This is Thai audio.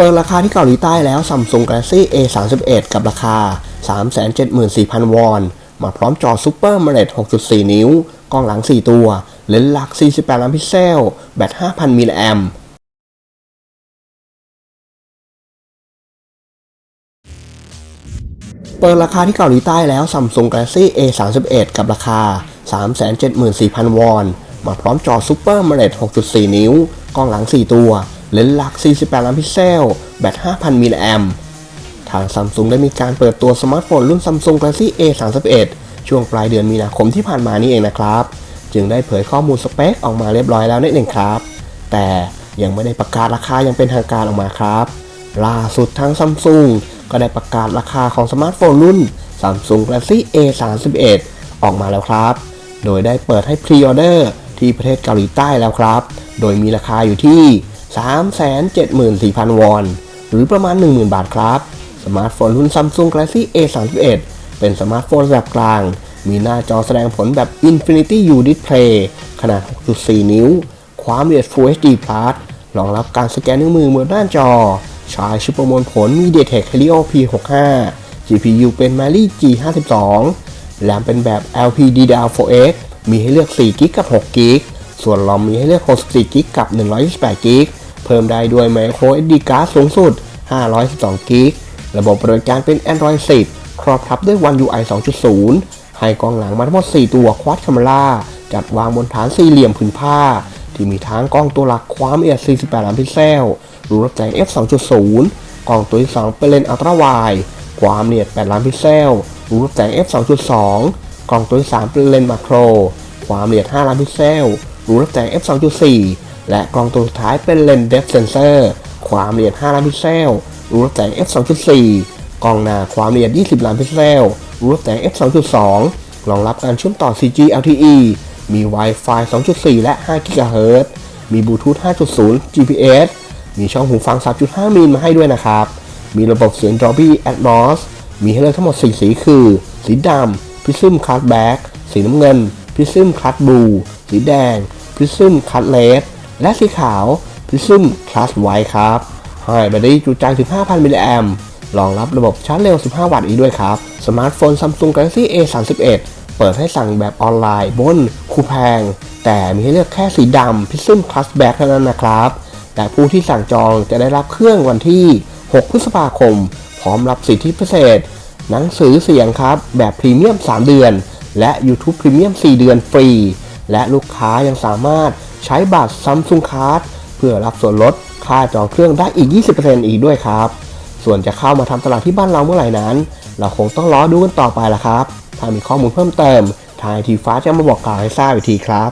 เปิดราคาที่เกาหลีใต้แล้ว Samsung Galaxy A31 กับราคา 374,000 วอน มาพร้อมจอ Super AMOLED 6.4 นิ้ว กล้องหลัง 4 ตัว เลนส์หลัก 48 ล้านพิกเซล แบต 5,000 มิลลิแอมเปิดราคาที่เกาหลีใต้แล้ว Samsung Galaxy A31 กับราคา 374,000 วอน มาพร้อมจอ Super AMOLED 6.4 นิ้ว กล้องหลัง 4 ตัว เลนส์หลัก 48 ล้านพิกเซล แบต 5,000 มิลลิแอมทาง Samsung ได้มีการเปิดตัวสมาร์ทโฟนรุ่น Samsung Galaxy A31 ช่วงปลายเดือนมีนาคมที่ผ่านมานี่เองนะครับ จึงได้เผยข้อมูลสเปคออกมาเรียบร้อยแล้วนั่นเองครับ แต่ยังไม่ได้ประกาศราคายังเป็นทางการออกมาครับ ล่าสุดทาง Samsung ก็ได้ประกาศราคาของสมาร์ทโฟนรุ่น Samsung Galaxy A31 ออกมาแล้วครับ โดยได้เปิดให้พรีออเดอร์ที่ประเทศเกาหลีใต้แล้วครับ โดยมีราคาอยู่ที่ 374,000 วอน หรือประมาณ 10,000 บาทครับ สมาร์ทโฟนรุ่น Samsung Galaxy A31 เป็นสมาร์ทโฟนแบบกลาง มีหน้าจอแสดงผลแบบ Infinity U Display ขนาด 6.4 นิ้ว ความละเอียด Full HD Plus รองรับการสแกนนิ้วมือบนหน้าจอ ใช้ชิปประมวลผล MediaTek Helio P65 GPU เป็น Mali G52 แรมเป็นแบบ LPDDR4X มีให้เลือก4 g b กับ6 g b ส่วนรอมมีให้เลือก64 g b กับ128 g b เพิ่มได้ด้วย Micro SD card สูงสุด 512 g b ระบบบริการเป็น Android 10 ครอบทับด้วย One UI 2.0 ให้กล้องหลังมาทั้งหมด 4 ตัว Quad Camera จัดวางบนฐานสี่เหลี่ยมผืนผ้า ที่มีทั้งกล้องตัวหลักความละเอียด 48 ล้านพิกเซล รูรับแสง f 2.0 กล้องตัวที่ 2 เป็นเลนส์อัลตร้าไวด์ความละเอียด 8 ล้านพิกเซล รูรับแสง f 2.2 กล้องตัวที่ 3 เป็นเลนส์มาโคร ความละเอียด 5 ล้านพิกเซล รูรับแสง f 2.4 และกล้องตัวสุดท้ายเป็นเลนส์ depth sensor ความละเอียด 5 ล้านพิกเซล รูรับแสง f 2.4 กล้องหน้าความละเอียด 20 ล้านพิกเซล รูรับแสง f 2.2 รองรับการเชื่อมต่อ 4G LTE มี Wi-Fi 2.4 และ 5 GHz มีบลูทูธ 5.0 GPS มีช่องหูฟัง 3.5 มิลมาให้ด้วยนะครับ มีระบบเสียง Dolby Atmos มีให้เลือกทั้งหมด 4 สีคือ สีดำ Prism Cut Black สีน้ำเงิน Prism Cut Blue สีแดง Prism Cut Red และสีขาว Prism Cut White ครับให้แบตเตอรี่จุใจถึง5,000 มิลลิแอมป์รองรับระบบชาร์จเร็ว 15 วัตต์อีกด้วยครับ สมาร์ทโฟน Samsung Galaxy A31 เปิดให้สั่งแบบออนไลน์บนคูแพง แต่มีให้เลือกแค่สีดำ Prism Plus Black เท่านั้นนะครับ แต่ผู้ที่สั่งจองจะได้รับเครื่องวันที่ 6 พฤษภาคม พร้อมรับสิทธิพิเศษ หนังสือเสียงครับ แบบพรีเมียม 3 เดือน และ YouTube Premium 4เดือนฟรี และลูกค้ายังสามารถ ใช้บัตร Samsung Card เพื่อรับส่วนลดค่าจองเครื่องได้อีก 20%อีกด้วยครับ ส่วนจะเข้ามาทำตลาดที่บ้านเราเมื่อไหร่นั้น เราคงต้องรอดูกันต่อไปละครับ ถ้ามีข้อมูลเพิ่มเติม ทางไอทีฟ้าจะมาบอกกล่าวให้ทราบอีกทีครับ